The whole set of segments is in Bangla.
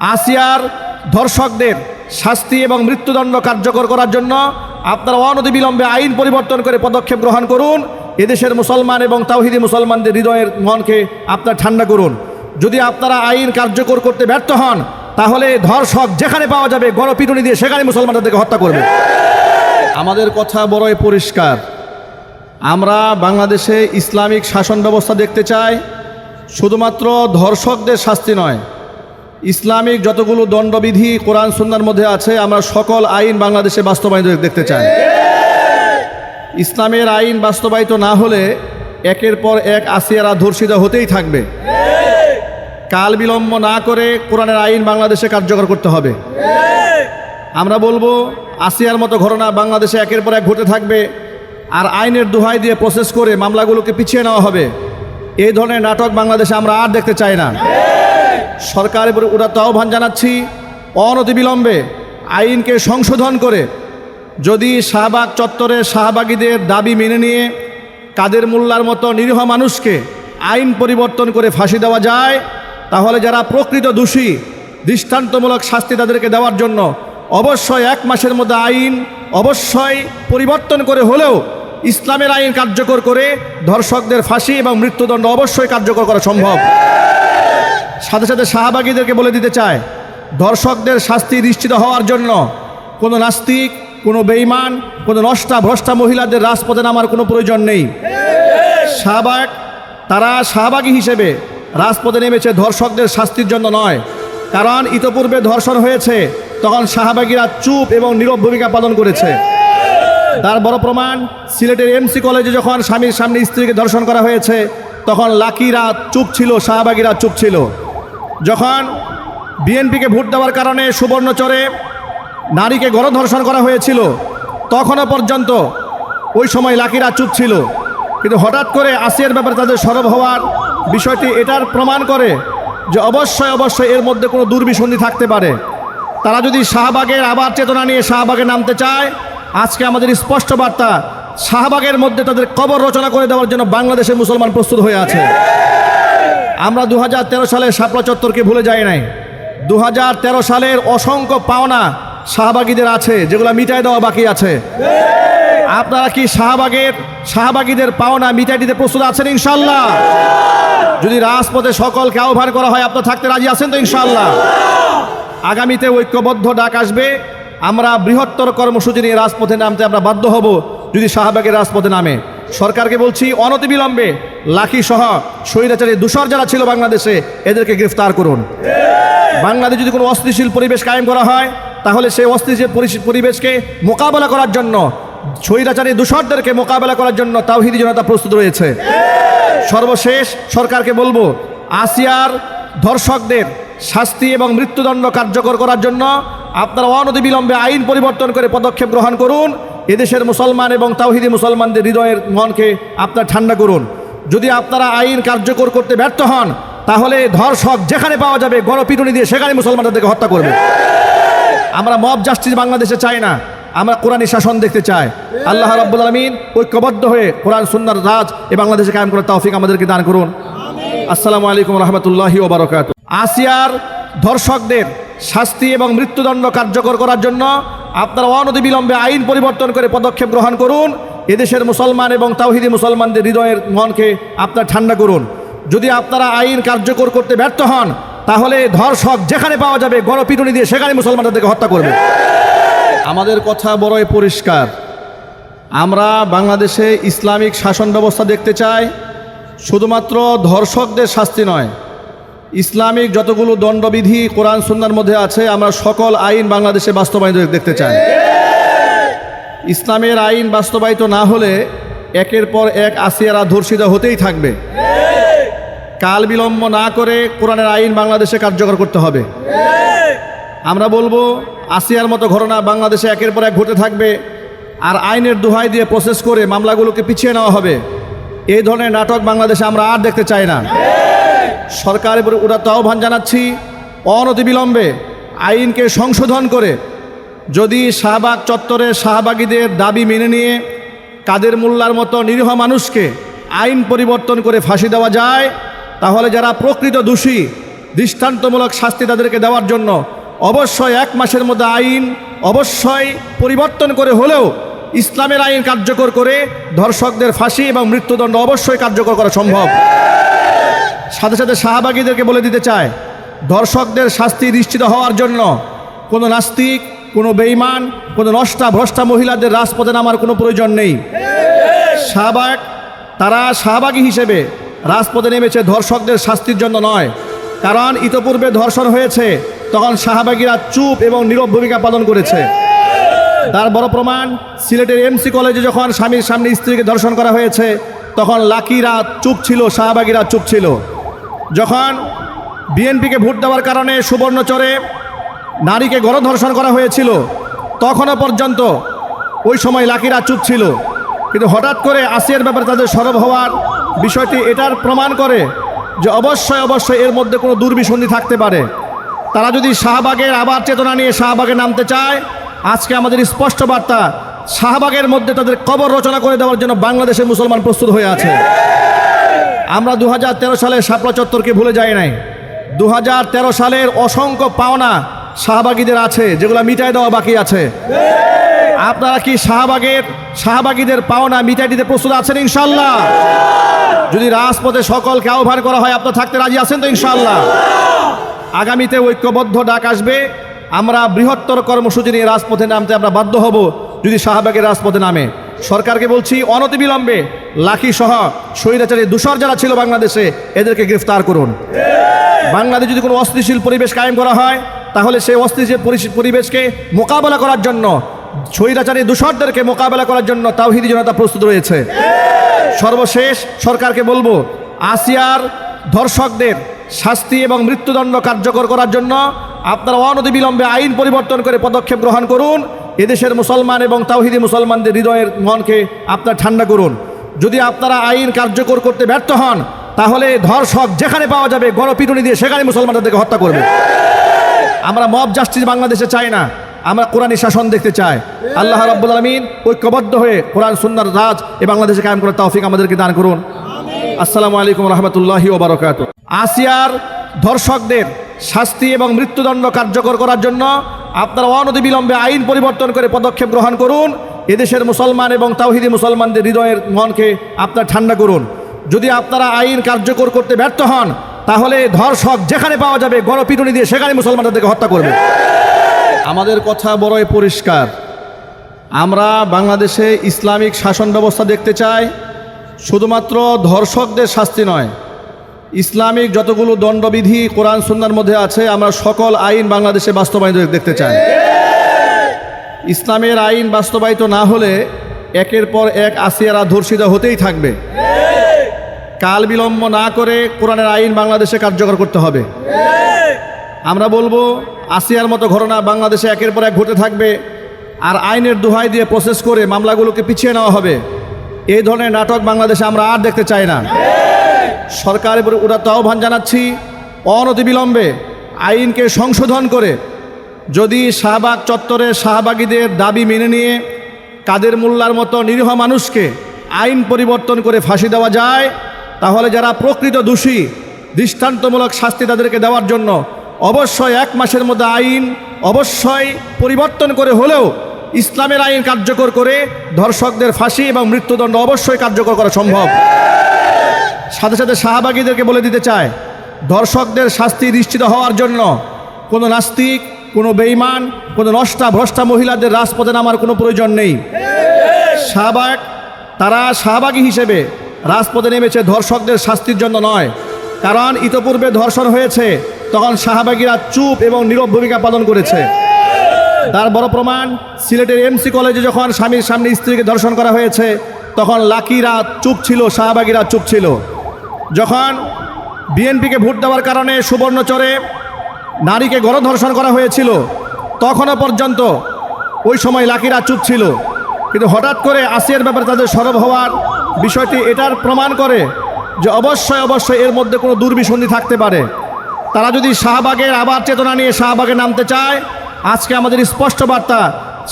আসিয়ার ধর্ষকদের শাস্তি এবং মৃত্যুদণ্ড কার্যকর করার জন্য আপনারা অনতিবিলম্বে আইন পরিবর্তন করে পদক্ষেপ গ্রহণ করুন। এদেশের মুসলমান এবং তাওহিদি মুসলমানদের হৃদয়ের মনকে আপনার ঠান্ডা করুন। যদি আপনারা আইন কার্যকর করতে ব্যর্থ হন, তাহলে ধর্ষক যেখানে পাওয়া যাবে গণপিটুনি দিয়ে সেখানে মুসলমানদেরকে হত্যা করবে। আমাদের কথা বড়ই পরিষ্কার। আমরা বাংলাদেশে ইসলামিক শাসন ব্যবস্থা দেখতে চাই। শুধুমাত্র ধর্ষকদের শাস্তি নয় ইসলামিক যতগুলো দণ্ডবিধি কোরআন সুন্নার মধ্যে আছে, আমরা সকল আইন বাংলাদেশে বাস্তবায়িত দেখতে চাই। ইসলামের আইন বাস্তবায়িত না হলে একের পর এক আসিয়ারা ধর্ষিত হতেই থাকবে। কাল বিলম্ব না করে কোরআনের আইন বাংলাদেশে কার্যকর করতে হবে। আমরা বলব, আসিয়ার মতো ঘটনা বাংলাদেশে একের পর এক ঘটে থাকবে আর আইনের দোহাই দিয়ে প্রসেস করে মামলাগুলোকে পিছিয়ে নেওয়া হবে। এই ধরনের নাটক বাংলাদেশে আমরা আর দেখতে চাই না। সরকারের উপরে উদাত্ত আহ্বান জানাচ্ছি, অনতিবিলম্বে আইনকে সংশোধন করে যদি শাহবাগ চত্বরে শাহবাগীদের দাবি মেনে নিয়ে কাদের মোল্লার মতো নিরীহ মানুষকে আইন পরিবর্তন করে ফাঁসি দেওয়া যায়, তাহলে যারা প্রকৃত দোষী, দৃষ্টান্তমূলক শাস্তি তাদেরকে দেওয়ার জন্য অবশ্যই এক মাসের মধ্যে আইন অবশ্যই পরিবর্তন করে হলেও ইসলামের আইন কার্যকর করে ধর্ষকদের ফাঁসি এবং মৃত্যুদণ্ড অবশ্যই কার্যকর করা সম্ভব। সাথে সাথে শাহবাগীদেরকে বলে দিতে চায়, দর্শকদের শাস্তি নিশ্চিত হওয়ার জন্য কোনো নাস্তিক, কোনো বেইমান কোনো নষ্টা ভ্রষ্টা মহিলাদের রাজপথে নামার কোনো প্রয়োজন নেই। শাহবাগ, তারা শাহবাগী হিসেবে রাজপথে নেমেছে ধর্ষকদের শাস্তির জন্য নয়। কারণ ইতপূর্বে ধর্ষণ হয়েছে, তখন শাহবাগীরা চুপ এবং নীরব ভূমিকা পালন করেছে। তার বড় প্রমাণ, সিলেটের এমসি কলেজে যখন স্বামীর সামনে স্ত্রীকে ধর্ষণ করা হয়েছে, তখন লাকিরা চুপ ছিল, শাহবাগীরা চুপ ছিল। যখন বিএনপিকে ভোট দেওয়ার কারণে সুবর্ণচরে নারীকে গণধর্ষণ করা হয়েছিল, তখনও পর্যন্ত ওই সময় লাকিরা চুপ ছিল। কিন্তু হঠাৎ করে আসিয়ার ব্যাপারে তাদের সরব হওয়ার বিষয়টি এটার প্রমাণ করে যে অবশ্যই অবশ্যই এর মধ্যে কোনো দুর্বিসন্ধি থাকতে পারে। তারা যদি শাহবাগের আবার চেতনা নিয়ে শাহবাগে নামতে চায়, আজকে আমাদের স্পষ্ট বার্তা, শাহবাগের মধ্যে তাদের কবর রচনা করে দেওয়ার জন্য বাংলাদেশের মুসলমান প্রস্তুত হয়ে আছে। আমরা দু সালে শাপলা চত্বরকে ভুলে যাই নাই। দু হাজার তেরো সালের অসংখ্য পাওনা শাহবাগীদের আছে, যেগুলো মিটাই দেওয়া বাকি আছে। আপনারা কি শাহবাগের শাহবাগীদের পাওনা মিটাই দিতে প্রস্তুত আছেন? ইনশাল্লাহ যদি রাজপথে সকলকে আহ্বান করা হয়, আপনার থাকতে রাজি আছেন তো? ইনশাল্লাহ আগামীতে ঐক্যবদ্ধ ডাক আসবে। আমরা বৃহত্তর কর্মসূচি নিয়ে রাজপথে নামতে আমরা বাধ্য হব, যদি শাহবাগের রাজপথে নামে। সরকারকে বলছি, অনতিবিলম্বে লাখি সহ স্বৈরাচারী দূষর যারা ছিল বাংলাদেশে, এদেরকে গ্রেফতার করুন। বাংলাদেশ যদি কোনো অস্থিতিশীল পরিবেশ কায়েম করা হয়, তাহলে সেই অস্থিতিশীল পরিবেশকে মোকাবেলা করার জন্য, স্বৈরাচারী দূষরদেরকে মোকাবেলা করার জন্য তাওহিদি জনতা প্রস্তুত রয়েছে। সর্বশেষ সরকারকে বলব, আসিয়ার ধর্ষকদের শাস্তি এবং মৃত্যুদণ্ড কার্যকর করার জন্য আপনারা অনতিবিলম্বে আইন পরিবর্তন করে পদক্ষেপ গ্রহণ করুন। এদেশের মুসলমান এবং তাওহিদি মুসলমানদের হৃদয়ের মনকে আপনার ঠান্ডা করুন। যদি আপনারা আইন কার্যকর করতে ব্যর্থ হন, তাহলে ধর্ষক যেখানে পাওয়া যাবে, গণপিটুনি দিয়ে সেখানে মুসলমানদেরকে হত্যা করবে। আমরা মব জাস্টিস বাংলাদেশে চাই না, আমরা কোরআনী শাসন দেখতে চাই। আল্লাহ রাব্বুল আলমিন ঐক্যবদ্ধ হয়ে কোরআন সুন্দর রাজ এ বাংলাদেশে কায়েম করার তৌফিক আমাদেরকে দান করুন। আসসালামু আলাইকুম রহমতুল্লাহি ওবরাকাত আসিয়ার ধর্ষকদের শাস্তি এবং মৃত্যুদণ্ড কার্যকর করার জন্য আপনারা অনতিবিলম্বে আইন পরিবর্তন করে পদক্ষেপ গ্রহণ করুন। এদেশের মুসলমান এবং তাওহিদি মুসলমানদের হৃদয়ের মনকে আপনার ঠান্ডা করুন। যদি আপনারা আইন কার্যকর করতে ব্যর্থ হন, তাহলে ধর্ষক যেখানে পাওয়া যাবে গণপিটুনি দিয়ে সেখানে মুসলমানদেরকে হত্যা করবে। আমাদের কথা বড়ই পরিষ্কার। আমরা বাংলাদেশে ইসলামিক শাসন ব্যবস্থা দেখতে চাই, শুধুমাত্র ধর্ষকদের শাস্তি নয়। ইসলামিক যতগুলো দণ্ডবিধি কোরআন সুন্নার মধ্যে আছে, আমরা সকল আইন বাংলাদেশে বাস্তবায়িত দেখতে চাই। ইসলামের আইন বাস্তবায়িত না হলে একের পর এক আসিয়ারা ধর্ষিত হতেই থাকবে। কাল বিলম্ব না করে কোরআনের আইন বাংলাদেশে কার্যকর করতে হবে। আমরা বলব, আসিয়ার মতো ঘটনা বাংলাদেশে একের পর এক ঘটে থাকবে আর আইনের দোহাই দিয়ে প্রসেস করে মামলাগুলোকে পিছিয়ে নেওয়া হবে। এই ধরনের নাটক বাংলাদেশে আমরা আর দেখতে চাই না। সরকারের উপরে উদাত্ত আহ্বান জানাচ্ছি, অনতিবিলম্বে আইনকে সংশোধন করে যদি শাহবাগ চত্বরে শাহবাগীদের দাবি মেনে নিয়ে কাদের মোল্লার মতো নিরীহ মানুষকে আইন পরিবর্তন করে ফাঁসি দেওয়া যায়, তাহলে যারা প্রকৃত দোষী, দৃষ্টান্তমূলক শাস্তি তাদেরকে দেওয়ার জন্য অবশ্যই এক মাসের মধ্যে আইন অবশ্যই পরিবর্তন করে হলেও ইসলামের আইন কার্যকর করে ধর্ষকদের ফাঁসি এবং মৃত্যুদণ্ড অবশ্যই কার্যকর করা সম্ভব। সাথে সাথে শাহবাগীদেরকে বলে দিতে চায়, ধর্ষকদের শাস্তি নিশ্চিত হওয়ার জন্য কোনো নাস্তিক কোনো বেইমান কোনো নষ্টা, ভ্রষ্টা মহিলাদের রাজপথে নামার কোনো প্রয়োজন নেই। শাহবাগ, তারা শাহবাগী হিসেবে রাজপথে নেমেছে ধর্ষকদের শাস্তির জন্য নয়। কারণ ইতপূর্বে ধর্ষণ হয়েছে, তখন শাহবাগীরা চুপ এবং নীরব ভূমিকা পালন করেছে। তার বড় প্রমাণ, সিলেটের এমসি কলেজে যখন স্বামীর সামনে স্ত্রীকে ধর্ষণ করা হয়েছে, তখন লাকিরা চুপ ছিল, শাহবাগীরা চুপ ছিল। যখন বিএনপিকে ভোট দেওয়ার কারণে সুবর্ণচরে নারীকে গণধর্ষণ করা হয়েছিল। তখনও পর্যন্ত ওই সময় লাকিরা চুপ ছিল। কিন্তু হঠাৎ করে আসিয়ার ব্যাপারে তাদের সরব হওয়ার বিষয়টি এটার প্রমাণ করে যে অবশ্যই অবশ্যই এর মধ্যে কোনো দুর্বিসন্ধি থাকতে পারে। তারা যদি শাহবাগের আবার চেতনা নিয়ে শাহবাগে নামতে চায়, আজকে আমাদের স্পষ্ট বার্তা, শাহবাগের মধ্যে তাদের কবর রচনা করে দেওয়ার জন্য বাংলাদেশের মুসলমান প্রস্তুত হয়ে আছে। আমরা দু সালে শাপলা চত্বরকে ভুলে যাই নাই। দু হাজার তেরো সালের অসংখ্য পাওনা শাহবাগীদের আছে যেগুলো মিটাই দেওয়া বাকি আছে। আপনারা কি শাহবাগের শাহবাগীদের পাওনা মিটাই দিতে প্রস্তুত আছেন? ইনশাল্লাহ যদি রাজপথে সকলকে আহ্বান করা হয় আপনার থাকতে রাজি আছেন তো? ইনশাল্লাহ আগামীতে ঐক্যবদ্ধ ডাক আসবে। আমরা বৃহত্তর কর্মসূচি নিয়ে রাজপথে নামতে আমরা বাধ্য হব যদি শাহবাগের রাজপথে নামে। সরকারকে বলছি অনতিবিলম্বে লাখি সহ স্বৈরাচারী দূষর যারা ছিল বাংলাদেশে এদেরকে গ্রেফতার করুন। বাংলাদেশে যদি কোনো অস্থিতিশীল পরিবেশ কায়েম করা হয় তাহলে সেই অস্থিতিশীল পরিবেশকে মোকাবেলা করার জন্য, স্বৈরাচারী দূষরদেরকে মোকাবেলা করার জন্য তাওহিদি জনতা প্রস্তুত রয়েছে। সর্বশেষ সরকারকে বলব, আসিয়ার ধর্ষকদের শাস্তি এবং মৃত্যুদণ্ড কার্যকর করার জন্য আপনারা অনতিবিলম্বে আইন পরিবর্তন করে পদক্ষেপ গ্রহণ করুন। এদেশের মুসলমান এবং তাওহিদি মুসলমানদের হৃদয়ের মনকে আপনার ঠান্ডা করুন। যদি আপনারা আইন কার্যকর করতে ব্যর্থ হন, তাহলে ধর্ষক যেখানে পাওয়া যাবে গণপিটুনি দিয়ে সেখানে মুসলমানদেরকে হত্যা করবে। আমরা মব জাস্টিস বাংলাদেশে চাই না। আমরা কোরআনী শাসন দেখতে চাই। আল্লাহ রাব্বুল আলমিন ঐক্যবদ্ধ হয়ে কোরআন সুন্দর রাজ এ বাংলাদেশে কায়েম করার তৌফিক আমাদেরকে দান করুন। আসসালামু আলাইকুম রহমতুল্লাহি ওবরাকাত আসিয়ার ধর্ষকদের শাস্তি এবং মৃত্যুদণ্ড কার্যকর করার জন্য আপনারা অনতিবিলম্বে আইন পরিবর্তন করে পদক্ষেপ গ্রহণ করুন। এদেশের মুসলমান এবং তাওহিদি মুসলমানদের হৃদয়ের মনকে আপনার ঠান্ডা করুন। যদি আপনারা আইন কার্যকর করতে ব্যর্থ হন তাহলে ধর্ষক যেখানে পাওয়া যাবে, গণপিটুনি দিয়ে সেখানে মুসলমানদেরকে হত্যা করবে। আমাদের কথা বড়ই পরিষ্কার। আমরা বাংলাদেশে ইসলামিক শাসন ব্যবস্থা দেখতে চাই, শুধুমাত্র ধর্ষকদের শাস্তি নয়। ইসলামিক যতগুলো দণ্ডবিধি কোরআন সুন্নার মধ্যে আছে, আমরা সকল আইন বাংলাদেশে বাস্তবায়িত দেখতে চাই। ইসলামের আইন বাস্তবায়িত না হলে একের পর এক আসিয়ারা ধর্ষিত হতেই থাকবে। কাল বিলম্ব না করে কোরআনের আইন বাংলাদেশে কার্যকর করতে হবে। আমরা বলব, আসিয়ার মতো ঘটনা বাংলাদেশে একের পর এক ঘটে থাকবে আর আইনের দোহাই দিয়ে প্রসেস করে মামলাগুলোকে পিছিয়ে নেওয়া হবে। এই ধরনের নাটক বাংলাদেশে আমরা আর দেখতে চাই না। সরকারের উপরে উদাত্ত আহ্বান জানাচ্ছি অনতিবিলম্বে আইনকে সংশোধন করে যদি শাহবাগ চত্বরে শাহবাগীদের দাবি মেনে নিয়ে কাদের মোল্লার মতো নিরীহ মানুষকে আইন পরিবর্তন করে ফাঁসি দেওয়া যায় তাহলে যারা প্রকৃত দোষী, দৃষ্টান্তমূলক শাস্তি তাদেরকে দেওয়ার জন্য অবশ্যই এক মাসের মধ্যে আইন অবশ্যই পরিবর্তন করে হলেও ইসলামের আইন কার্যকর করে ধর্ষকদের ফাঁসি এবং মৃত্যুদণ্ড অবশ্যই কার্যকর করা সম্ভব। সাথে সাথে শাহবাগীদেরকে বলে দিতে চায়, ধর্ষকদের শাস্তি নিশ্চিত হওয়ার জন্য কোনো নাস্তিক, কোনো বেইমান কোনো নষ্টা ভ্রষ্টা মহিলাদের রাজপথে নামার কোনো প্রয়োজন নেই। শাহবাগ, তারা শাহবাগী হিসেবে রাজপথে নেমেছে ধর্ষকদের শাস্তির জন্য নয়। কারণ ইতপূর্বে ধর্ষণ হয়েছে, তখন শাহবাগীরা চুপ এবং নীরব ভূমিকা পালন করেছে। তার বড় প্রমাণ, সিলেটের এমসি কলেজে যখন স্বামীর সামনে স্ত্রীকে ধর্ষণ করা হয়েছে, তখন লাকিরা চুপ ছিল, শাহবাগীরা চুপ ছিল। যখন বিএনপিকে ভোট দেওয়ার কারণে সুবর্ণচরে নারীকে গণধর্ষণ করা হয়েছিল, তখনও পর্যন্ত ওই সময় লাকিরা চুপ ছিল। কিন্তু হঠাৎ করে আসিয়ার ব্যাপারে তাদের সরব হওয়ার বিষয়টি এটার প্রমাণ করে যে অবশ্যই অবশ্যই এর মধ্যে কোনো দুর্বিসন্ধি থাকতে পারে। তারা যদি শাহবাগের আবার চেতনা নিয়ে শাহবাগে নামতে চায়, আজকে আমাদের স্পষ্ট বার্তা,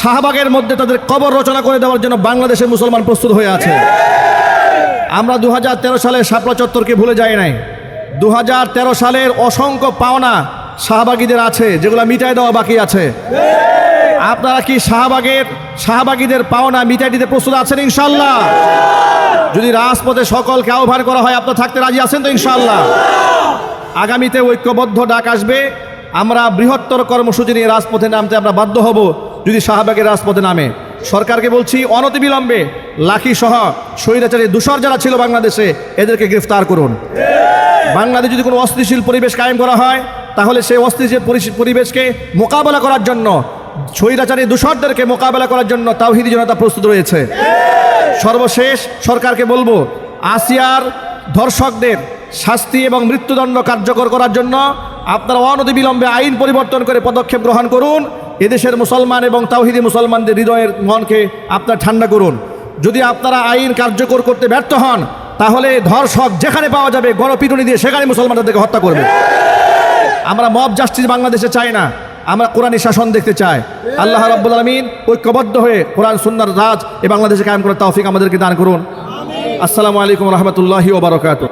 শাহবাগের মধ্যে তাদের কবর রচনা করে দেওয়ার জন্য বাংলাদেশের মুসলমান প্রস্তুত হয়ে আছে। আমরা দু সালে শাপলা চত্বরকে ভুলে যাই নাই। দু হাজার তেরো সালের অসংখ্য পাওনা শাহবাগীদের আছে, যেগুলো মিটাই দেওয়া বাকি আছে। আপনারা কি শাহবাগের, শাহবাগীদের পাওনা মিটাই দিতে প্রস্তুত আছেন ইনশাল্লাহ? যদি রাজপথে সকলকে আহ্বান করা হয় আপনার থাকতে রাজি আছেন তো ইনশাল্লাহ আগামীতে ঐক্যবদ্ধ ডাক আসবে। আমরা বৃহত্তর কর্মসূচি নিয়ে রাজপথে নামতে আমরা বাধ্য হব, যদি শাহবাগের রাজপথে নামে। সরকারকে বলছি অনতিবিলম্বে লাখি সহ স্বৈরাচারী দূষর যারা ছিল বাংলাদেশে, এদেরকে গ্রেফতার করুন। বাংলাদেশ যদি কোনো অস্থিতিশীল পরিবেশ কায়েম করা হয়, তাহলে সেই অস্থিতিশীল পরিবেশকে মোকাবেলা করার জন্য, স্বৈরাচারী দূষরদেরকে মোকাবেলা করার জন্য তাওহিদি জনতা প্রস্তুত রয়েছে। সর্বশেষ সরকারকে বলব, আসিয়ার ধর্ষকদের শাস্তি এবং মৃত্যুদণ্ড কার্যকর করার জন্য আপনারা অনতিবিলম্বে আইন পরিবর্তন করে পদক্ষেপ গ্রহণ করুন। এদেশের মুসলমান এবং তাওহিদি মুসলমানদের হৃদয়ের মনকে আপনার ঠান্ডা করুন। যদি আপনারা আইন কার্যকর করতে ব্যর্থ হন, তাহলে ধর্ষক যেখানে পাওয়া যাবে গণপিটুনি দিয়ে সেখানে মুসলমানদেরকে হত্যা করবে। আমরা মব জাস্টিস বাংলাদেশে চাই না। আমরা কোরআনী শাসন দেখতে চাই। আল্লাহ রাব্বুল আলমিন ঐক্যবদ্ধ হয়ে কোরআন সুন্নার রাজ এ বাংলাদেশে কায়েম করার তৌফিক আমাদেরকে দান করুন। আসসালামু আলাইকুম রহমতুল্লাহি ওবরাকাত